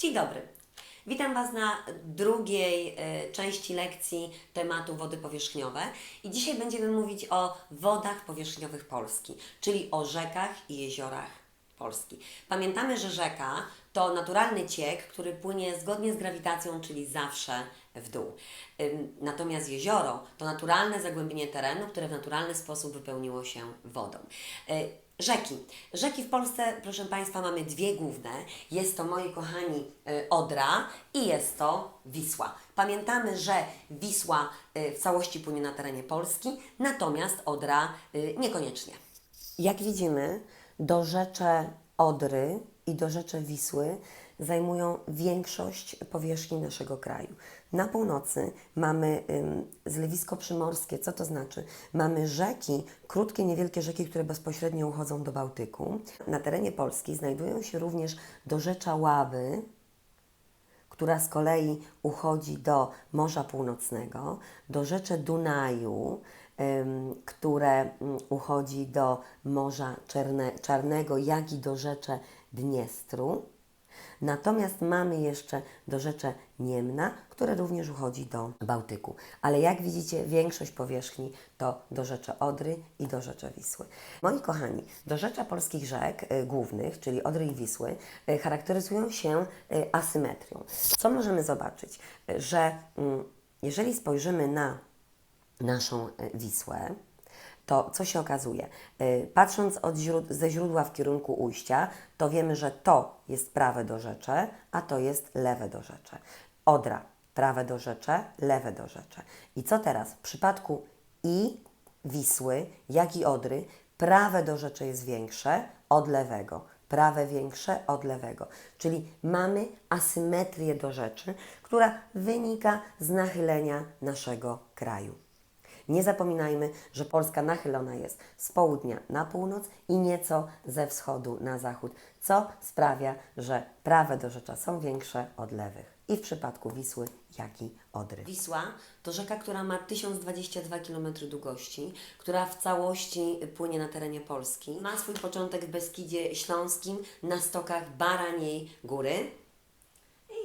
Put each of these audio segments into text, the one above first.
Dzień dobry. Witam Was na drugiej e, części lekcji tematu wody powierzchniowe i dzisiaj będziemy mówić o wodach powierzchniowych Polski, czyli o rzekach i jeziorach Polski. Pamiętamy, że rzeka to naturalny ciek, który płynie zgodnie z grawitacją, czyli zawsze w dół. Natomiast jezioro to naturalne zagłębienie terenu, które w naturalny sposób wypełniło się wodą. Rzeki. Rzeki w Polsce, proszę Państwa, mamy dwie główne. Jest to, moi kochani, y, Odra i jest to Wisła. Pamiętamy, że Wisła y, w całości płynie na terenie Polski, natomiast Odra y, niekoniecznie. Jak widzimy, dorzecze Odry i dorzecze Wisły zajmują większość powierzchni naszego kraju. Na północy mamy ym, zlewisko przymorskie. Co to znaczy? Mamy rzeki, krótkie, niewielkie rzeki, które bezpośrednio uchodzą do Bałtyku. Na terenie Polski znajdują się również dorzecza Ławy, która z kolei uchodzi do Morza Północnego, do rzeczy Dunaju, które uchodzi do Morza Czarnego, jak i do rzeczy Dniestru. Natomiast mamy jeszcze do rzeczy Niemna, które również uchodzi do Bałtyku. Ale jak widzicie, większość powierzchni to do rzeczy Odry i do rzeczy Wisły. Moi kochani, do rzeczy polskich rzek y, głównych, czyli Odry i Wisły, y, charakteryzują się y, asymetrią. Co możemy zobaczyć? Y, Że mm, jeżeli spojrzymy na naszą y, Wisłę, to co się okazuje? Y, Patrząc od źród- ze źródła w kierunku ujścia, to wiemy, że to jest prawe dorzecze, a to jest lewe dorzecze. Odra, prawe dorzecze, lewe dorzecze. I co teraz? W przypadku i Wisły, jak i Odry, prawe dorzecze jest większe od lewego. Prawe większe od lewego. Czyli mamy asymetrię do rzeczy, która wynika z nachylenia naszego kraju. Nie zapominajmy, że Polska nachylona jest z południa na północ i nieco ze wschodu na zachód, co sprawia, że prawe dorzecza są większe od lewych. I w przypadku Wisły, jak i Odry. Wisła to rzeka, która ma 1022 km długości, która w całości płynie na terenie Polski. Ma swój początek w Beskidzie Śląskim na stokach Baraniej Góry.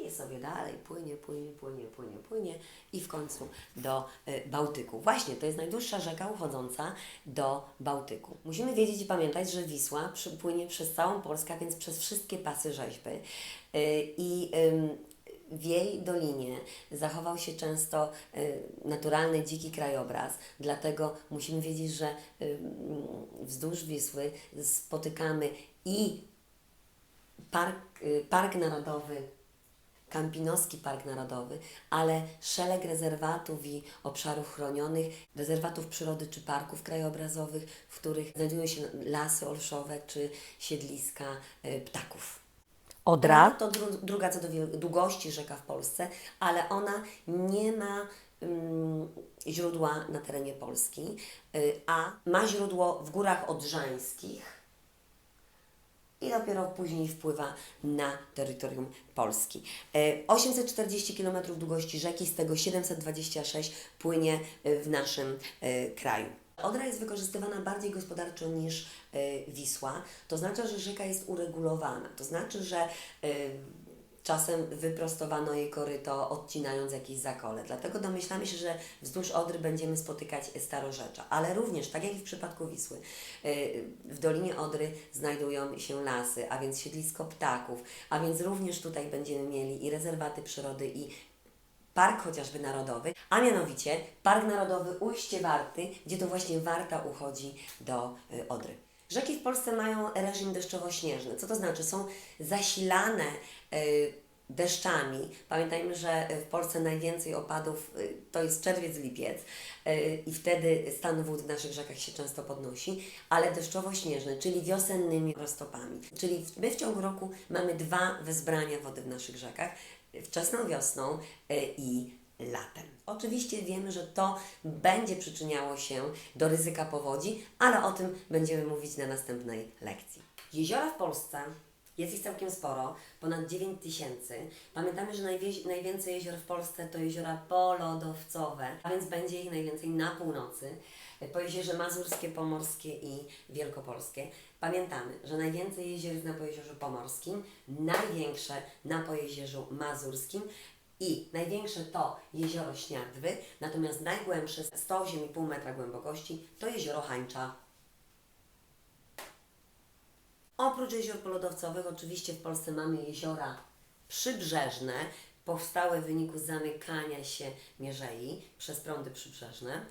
I sobie dalej płynie, płynie, płynie, płynie, płynie i w końcu do y, Bałtyku. Właśnie, to jest najdłuższa rzeka uchodząca do Bałtyku. Musimy wiedzieć i pamiętać, że Wisła przypłynie przez całą Polskę, więc przez wszystkie pasy rzeźby. Y, I w jej dolinie zachował się często y, naturalny, dziki krajobraz, dlatego musimy wiedzieć, że wzdłuż Wisły spotykamy i park, park narodowy Kampinoski Park Narodowy, ale szereg rezerwatów i obszarów chronionych, rezerwatów przyrody czy parków krajobrazowych, w których znajdują się lasy olszowe czy siedliska y, ptaków. Odra to dru- druga co do długości rzeka w Polsce, ale ona nie ma ym, źródła na terenie Polski, y, a ma źródło w górach odrzańskich i dopiero później wpływa na terytorium Polski. E, 840 km długości rzeki, z tego 726 płynie e, w naszym e, kraju. Odra jest wykorzystywana bardziej gospodarczo niż e, Wisła. To znaczy, że rzeka jest uregulowana. To znaczy, że e, Czasem wyprostowano jej koryto, odcinając jakieś zakole. Dlatego domyślamy się, że wzdłuż Odry będziemy spotykać starorzecza. Ale również, tak jak i w przypadku Wisły, yy, w Dolinie Odry znajdują się lasy, a więc siedlisko ptaków, a więc również tutaj będziemy mieli i rezerwaty przyrody, i park chociażby narodowy, a mianowicie Park Narodowy Ujście Warty, gdzie to właśnie Warta uchodzi do y, Odry. Rzeki w Polsce mają reżim deszczowo-śnieżny. Co to znaczy? Są zasilane y, deszczami. Pamiętajmy, że w Polsce najwięcej opadów y, to jest czerwiec, lipiec y, i wtedy stan wód w naszych rzekach się często podnosi, ale deszczowo-śnieżny, czyli wiosennymi roztopami. Czyli my w ciągu roku mamy dwa wezbrania wody w naszych rzekach, wczesną wiosną i latem. Oczywiście wiemy, że to będzie przyczyniało się do ryzyka powodzi, ale o tym będziemy mówić na następnej lekcji. Jeziora w Polsce Jest ich całkiem sporo, ponad 9 tysięcy. Pamiętamy, że najwięcej jezior w Polsce to jeziora polodowcowe, a więc będzie ich najwięcej na północy, po jeziorze Mazurskie, Pomorskie i Wielkopolskie. Pamiętamy, że najwięcej jezior jest na Pojezierzu Pomorskim, największe na Pojezierzu Mazurskim i największe to jezioro Śniardwy, natomiast najgłębsze 108,5 metra głębokości to jezioro Hańcza. Oprócz jezior polodowcowych, oczywiście w Polsce mamy jeziora przybrzeżne, powstałe w wyniku zamykania się mierzei przez prądy przybrzeżne.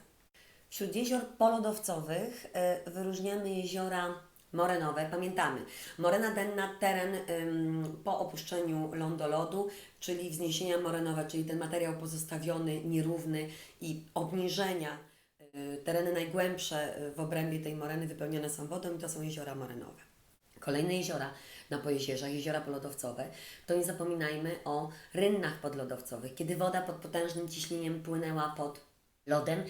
Wśród jezior polodowcowych y, wyróżniamy jeziora morenowe. Pamiętamy, morena denna, teren ym, po opuszczeniu lądolodu, czyli wzniesienia morenowe, czyli ten materiał pozostawiony, nierówny i obniżenia. Y, tereny najgłębsze y, w obrębie tej moreny wypełnione są wodą i to są jeziora morenowe. Kolejne jeziora na pojezierzach, jeziora polodowcowe, to nie zapominajmy o rynnach podlodowcowych. Kiedy woda pod potężnym ciśnieniem płynęła pod lodem,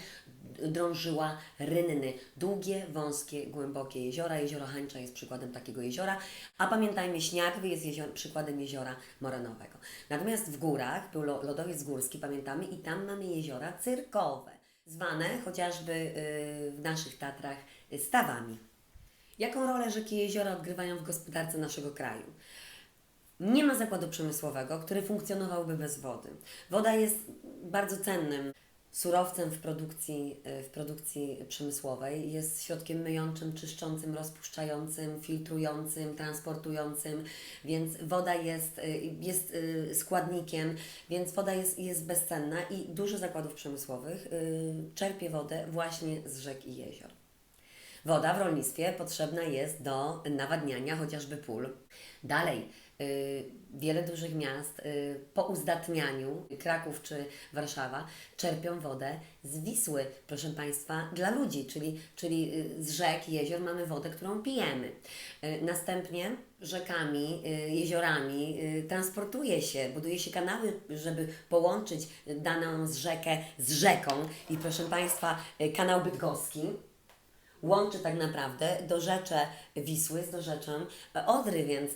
drążyła rynny. Długie, wąskie, głębokie jeziora. Jezioro Hańcza jest przykładem takiego jeziora, a pamiętajmy, Śniadwy jest jezior, przykładem jeziora morenowego. Natomiast w górach był lo- lodowiec górski, pamiętamy, i tam mamy jeziora cyrkowe, zwane chociażby yy, w naszych Tatrach y, stawami. Jaką rolę rzeki i jeziora odgrywają w gospodarce naszego kraju? Nie ma zakładu przemysłowego, który funkcjonowałby bez wody. Woda jest bardzo cennym surowcem w produkcji, y, w produkcji przemysłowej. Jest środkiem myjącym, czyszczącym, rozpuszczającym, filtrującym, transportującym, więc woda jest, y, jest y, składnikiem, więc woda jest, jest bezcenna i dużo zakładów przemysłowych czerpie wodę właśnie z rzek i jezior. Woda w rolnictwie potrzebna jest do nawadniania chociażby pól. Dalej, wiele dużych miast y, po uzdatnianiu, Kraków czy Warszawa, czerpią wodę z Wisły, proszę Państwa, dla ludzi, czyli, czyli y, z rzek, jezior mamy wodę, którą pijemy. Y, następnie rzekami, y, jeziorami y, transportuje się, buduje się kanały, żeby połączyć daną z rzekę z rzeką. I proszę Państwa, y, kanał bydgoski łączy tak naprawdę dorzecze Wisły z dorzeczem Odry, więc,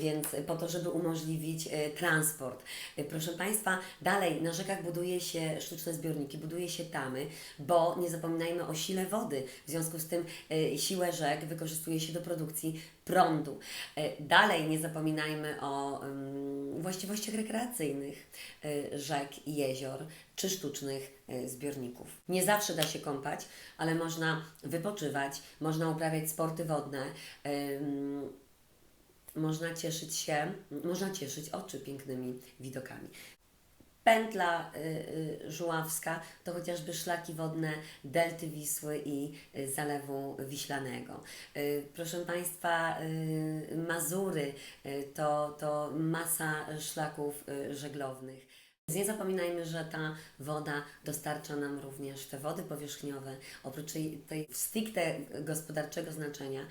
więc po to, żeby umożliwić e, transport. E, Proszę Państwa, dalej na rzekach buduje się sztuczne zbiorniki, buduje się tamy, bo nie zapominajmy o sile wody. W związku z tym e, siłę rzek wykorzystuje się do produkcji prądu. Dalej nie zapominajmy o właściwościach rekreacyjnych rzek i jezior czy sztucznych e, zbiorników. Nie zawsze da się kąpać, ale można wypoczywać, można uprawiać sporty wodne. można cieszyć się, można cieszyć oczy pięknymi widokami. Pętla y, y, żuławska to chociażby szlaki wodne Delty Wisły i Zalewu Wiślanego. Proszę Państwa, Mazury to, to masa szlaków żeglownych. Nie zapominajmy, że ta woda dostarcza nam również te wody powierzchniowe, oprócz tej, stricte gospodarczego znaczenia,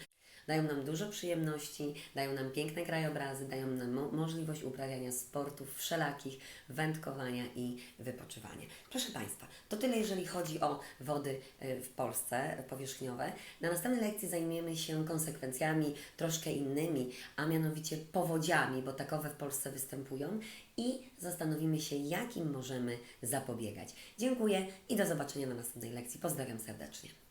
dają nam dużo przyjemności, dają nam piękne krajobrazy, dają nam mo- możliwość uprawiania sportów wszelakich, wędkowania i wypoczywania. Proszę Państwa, to tyle jeżeli chodzi o wody y, w Polsce powierzchniowe. Na następnej lekcji zajmiemy się konsekwencjami troszkę innymi, a mianowicie powodziami, bo takowe w Polsce występują i zastanowimy się, jakim możemy zapobiegać. Dziękuję i do zobaczenia na następnej lekcji. Pozdrawiam serdecznie.